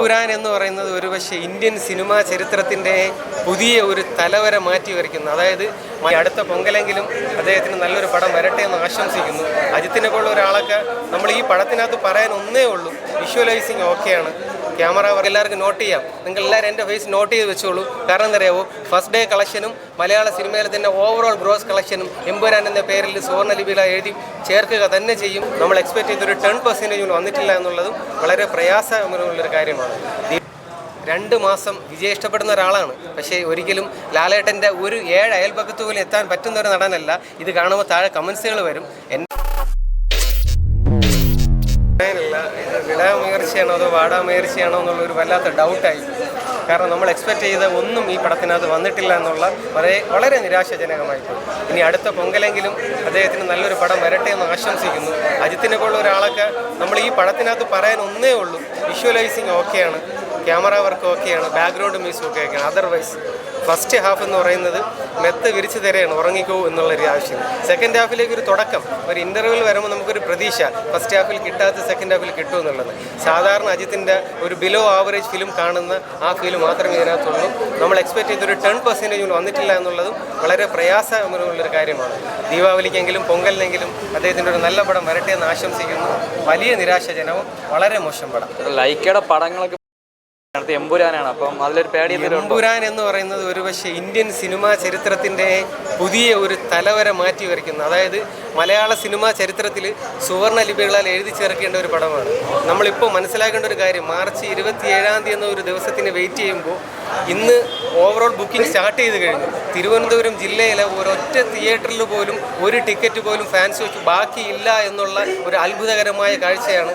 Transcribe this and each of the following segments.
ഖുരാൻ എന്ന് പറയുന്നത് ഒരുപക്ഷെ ഇന്ത്യൻ സിനിമാ ചരിത്രത്തിന്റെ പുതിയ ഒരു തലവര മാറ്റി വരയ്ക്കുന്നു. അതായത് അടുത്ത പൊങ്കലെങ്കിലും അദ്ദേഹത്തിന് നല്ലൊരു പടം വരട്ടെ എന്ന് ആശംസിക്കുന്നു. അജിത്തിനെ പോലുള്ള ഒരാളൊക്കെ നമ്മൾ ഈ പടത്തിനകത്ത് പറയാൻ ഒന്നേ ഉള്ളൂ. വിഷ്വലൈസിങ് ഓക്കെയാണ്. ക്യാമറ വർക്ക് എല്ലാവർക്കും നോട്ട് ചെയ്യാം. നിങ്ങൾ എല്ലാവരും എന്റെ ഫേസ് നോട്ട് ചെയ്ത് വെച്ചോളൂ. കാരണം എന്തറിയാവോ ഫസ്റ്റ് ഡേ കളക്ഷനും മലയാള സിനിമയിലെ തന്നെ ഓവറോൾ ഗ്രോസ് കളക്ഷനും എമ്പുരാൻ എന്ന പേരിൽ സുവർണ ലിപിയിൽ എഴുതി ചേർക്കുക തന്നെ ചെയ്യും. നമ്മൾ എക്സ്പെക്ട് ചെയ്തൊരു ടെൻ പെർസെന്റേജ് വന്നിട്ടില്ല എന്നുള്ളതും വളരെ പ്രയാസമുള്ളൊരു കാര്യമാണ്. രണ്ട് മാസം വിജയ ഇഷ്ടപ്പെടുന്ന ഒരാളാണ്. പക്ഷേ ഒരിക്കലും ലാലേട്ടന്റെ ഒരു ഏഴ് അയൽപക്കത്ത് പോലും എത്താൻ പറ്റുന്ന ഒരു നടനല്ല. ഇത് കാണുമ്പോൾ താഴെ കമൻസുകൾ വരും. എന്നെ പറയാനില്ല മുയർച്ചയാണോ അതോ വാടാമുയർച്ചയാണോ എന്നുള്ളൊരു വല്ലാത്ത ഡൗട്ടായി കാരണം നമ്മൾ എക്സ്പെക്ട് ചെയ്ത ഒന്നും ഈ പടത്തിനകത്ത് വന്നിട്ടില്ല എന്നുള്ള വളരെ വളരെ നിരാശാജനകമായി ഇനി അടുത്ത പൊങ്കലെങ്കിലും അദ്ദേഹത്തിന് നല്ലൊരു പടം വരട്ടെ എന്ന് ആശംസിക്കുന്നു. അജിത്തിനെ പോലുള്ള ഒരാളൊക്കെ നമ്മൾ ഈ പടത്തിനകത്ത് പറയാൻ ഒന്നേ ഉള്ളൂ. വിഷ്വലൈസിങ് ഓക്കെയാണ് ക്യാമറ വർക്ക് ഓക്കെയാണ് ബാക്ക്ഗ്രൗണ്ട് മ്യൂസിക് ഓക്കെയാണ് അതർവൈസ് ഫസ്റ്റ് ഹാഫ് എന്ന് പറയുന്നത് മെത്ത് വിരിച്ചു തരെയാണ് ഉറങ്ങിക്കോ എന്നുള്ള ഒരു ആവശ്യം. സെക്കൻഡ് ഹാഫിലേക്ക് ഒരു തുടക്കം ഒരു ഇന്റർവ്യൂവിൽ വരുമ്പോൾ നമുക്കൊരു പ്രതീക്ഷ ഫസ്റ്റ് ഹാഫിൽ കിട്ടാത്ത സെക്കൻഡ് ഹാഫിൽ കിട്ടും എന്നുള്ളത്. സാധാരണ അജിത്തിന്റെ ഒരു ബിലോ ആവറേജ് ഫിലിം കാണുന്ന ആ ഫീൽ മാത്രമേ ഇതിനകത്തുള്ളൂ. നമ്മൾ എക്സ്പെക്ട് ചെയ്തൊരു ടെൻ പെർസെന്റേജ് വന്നിട്ടില്ല എന്നുള്ളതും വളരെ പ്രയാസമുള്ളൊരു കാര്യമാണ്. ദീപാവലിക്കെങ്കിലും പൊങ്കലിനെങ്കിലും അദ്ദേഹത്തിന്റെ ഒരു നല്ല പടം വരട്ടെ എന്ന് ആശംസിക്കുന്നു. വലിയ നിരാശജനവും വളരെ മോശം പടം. ലൈക്കയുടെ പടങ്ങളൊക്കെ എമ്പുരാനാണ്. അപ്പം അതിലൊരു പേടി എമ്പുരാൻ എന്ന് പറയുന്നത് ഒരു പക്ഷേ ഇന്ത്യൻ സിനിമാ ചരിത്രത്തിന്റെ പുതിയ ഒരു തലവര മാറ്റി വരയ്ക്കുന്നു. അതായത് മലയാള സിനിമാ ചരിത്രത്തിൽ സുവർണ ലിപികളാൽ എഴുതി ചേർക്കേണ്ട ഒരു പടമാണ്. നമ്മളിപ്പോൾ മനസ്സിലാക്കേണ്ട ഒരു കാര്യം മാർച്ച് ഇരുപത്തി ഏഴാം തീയതി എന്ന ഒരു ദിവസത്തിന് വെയിറ്റ് ചെയ്യുമ്പോൾ ഇന്ന് ഓവറോൾ ബുക്കിംഗ് സ്റ്റാർട്ട് ചെയ്ത് കഴിഞ്ഞു. തിരുവനന്തപുരം ജില്ലയിലെ ഒരൊറ്റ തിയേറ്ററിൽ പോലും ഒരു ടിക്കറ്റ് പോലും ഫാൻസ് വെച്ച് ബാക്കിയില്ല എന്നുള്ള ഒരു അത്ഭുതകരമായ കാഴ്ചയാണ്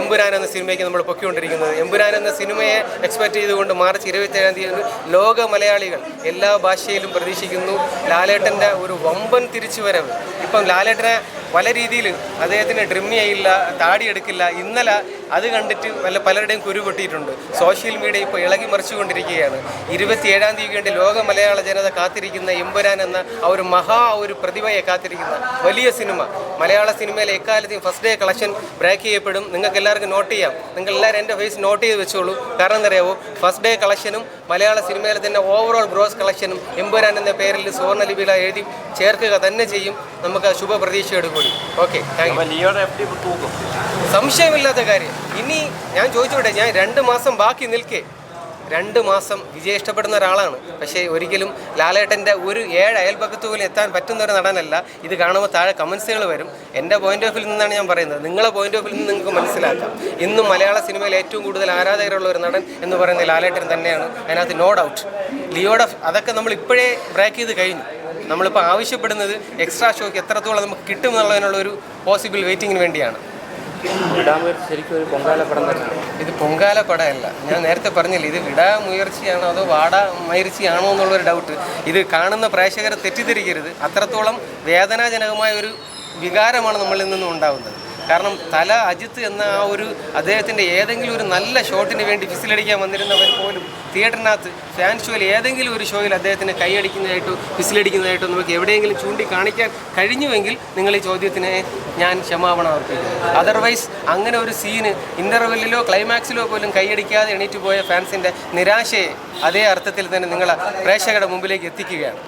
എമ്പുരാൻ എന്ന സിനിമയ്ക്ക് നമ്മൾ പൊക്കിക്കൊണ്ടിരിക്കുന്നത്. എമ്പുരാൻ എന്ന സിനിമയെ എക്സ്പെക്ട് ചെയ്തുകൊണ്ട് മാർച്ച് ഇരുപത്തേഴാം തീയതി ലോക മലയാളികൾ എല്ലാ ഭാഷയിലും പ്രതീക്ഷിക്കുന്നു. ലാലേട്ടന്റെ ഒരു വമ്പൻ തിരിച്ചുവരവ്. ഇപ്പം ലാലേട്ടനെ പല രീതിയിൽ അദ്ദേഹത്തിന് ഡ്രിം ചെയ്യില്ല താടി എടുക്കില്ല. ഇന്നലെ അത് കണ്ടിട്ട് വല്ല പലരുടെയും കുരു പൊട്ടിയിട്ടുണ്ട്. സോഷ്യൽ മീഡിയ ഇപ്പോൾ ഇളകി മറിച്ചുകൊണ്ടിരിക്കുകയാണ്. ഇരുപത്തിയേഴാം തീയതി വേണ്ടി ലോക മലയാള ജനത കാത്തിരിക്കുന്ന എമ്പുരാൻ എന്ന ആ ഒരു മഹാ ഒരു പ്രതിഭയെ കാത്തിരിക്കുന്ന വലിയ സിനിമ. മലയാള സിനിമയിലെ എക്കാലത്തെയും ഫസ്റ്റ് ഡേ കളക്ഷൻ ബ്രേക്ക് ചെയ്യപ്പെടും. നിങ്ങൾക്ക് എല്ലാവർക്കും നോട്ട് ചെയ്യാം. നിങ്ങൾ എല്ലാവരും എന്റെ ഫേസ് നോട്ട് ചെയ്ത് വെച്ചോളൂ. കാരണം എന്തറിയാവോ ഫസ്റ്റ് ഡേ കളക്ഷനും മലയാള സിനിമയിലെ തന്നെ ഓവറോൾ ഗ്രോസ് കളക്ഷനും എമ്പുരാൻ എന്ന പേരിൽ സുവർണ ലിപിയിൽ എഴുതി ചേർക്കുക തന്നെ ചെയ്യും. നമുക്ക് ശുഭ പ്രതീക്ഷയോട് കൂടി. ഓക്കെ സംശയമില്ലാത്ത കാര്യം. ഇനി ഞാൻ ചോദിച്ചോട്ടെ ഞാൻ രണ്ട് മാസം ബാക്കി നിൽക്കേ. രണ്ട് മാസം വിജയ് ഇഷ്ടപ്പെടുന്ന ഒരാളാണ്. പക്ഷേ ഒരിക്കലും ലാലേട്ടന്റെ ഒരു ഏഴ് അയൽപക്കത്ത് പോലും എത്താൻ പറ്റുന്ന ഒരു നടനല്ല. ഇത് കാണുമ്പോൾ താഴെ കമൻസുകൾ വരും. എന്റെ പോയിന്റ് ഓഫ് വ്യൂ നിന്നാണ് ഞാൻ പറയുന്നത്. നിങ്ങളെ പോയിന്റ് ഓഫ് വ്യൂ നിന്ന് നിങ്ങൾക്ക് മനസ്സിലാക്കാം. ഇന്നും മലയാള സിനിമയിൽ ഏറ്റവും കൂടുതൽ ആരാധകരുള്ള ഒരു നടൻ എന്ന് പറയുന്നത് ലാലേട്ടൻ തന്നെയാണ്. അതിനകത്ത് നോ ഡൗട്ട് ലിയോടെ അതൊക്കെ നമ്മൾ ഇപ്പോഴേ ബ്രേക്ക് ചെയ്ത് കഴിഞ്ഞു. നമ്മളിപ്പോൾ ആവശ്യപ്പെടുന്നത് എക്സ്ട്രാ ഷോയ്ക്ക് എത്രത്തോളം നമുക്ക് കിട്ടും എന്നുള്ളതിനുള്ള ഒരു പോസിബിൾ വെയിറ്റിങ്ങിന് വേണ്ടിയാണ്. ശരിക്കും ഒരു പൊങ്കാല ഇത് പൊങ്കാല കൊടയല്ല ഞാൻ നേരത്തെ പറഞ്ഞില്ല ഇത് വിടാ മുയർച്ചയാണോ അതോ വാട മുയർച്ചയാണോ എന്നുള്ളൊരു ഡൗട്ട് ഇത് കാണുന്ന പ്രേക്ഷകരെ തെറ്റിദ്ധരിക്കരുത്. അത്രത്തോളം വേദനാജനകമായ ഒരു വികാരമാണ് നമ്മളിൽ നിന്നും ഉണ്ടാകുന്നത് കാരണം തല അജിത്ത് എന്ന ആ ഒരു അദ്ദേഹത്തിന്റെ ഏതെങ്കിലും ഒരു നല്ല ഷോട്ടിന് വേണ്ടി വിസിലടിക്കാൻ വന്നിരുന്നവർ പോലും തിയേറ്ററിനകത്ത് ഫാൻ ഷോയിൽ ഏതെങ്കിലും ഒരു ഷോയിൽ അദ്ദേഹത്തിന് കൈയടിക്കുന്നതായിട്ടോ വിസിലടിക്കുന്നതായിട്ടോ നമുക്ക് എവിടെയെങ്കിലും ചൂണ്ടിക്കാണിക്കാൻ കഴിഞ്ഞുവെങ്കിൽ നിങ്ങൾ ഈ ചോദ്യത്തിന് ഞാൻ ക്ഷമാപണം അർപ്പിക്കുന്നു. അതർവൈസ് അങ്ങനെ ഒരു സീന് ഇന്റർവെല്ലിലോ ക്ലൈമാക്സിലോ പോലും കൈയടിക്കാതെ എണീറ്റ് പോയ ഫാൻസിന്റെ നിരാശയെ അതേ അർത്ഥത്തിൽ തന്നെ നിങ്ങൾ പ്രേക്ഷകരുടെ മുമ്പിലേക്ക് എത്തിക്കുകയാണ്.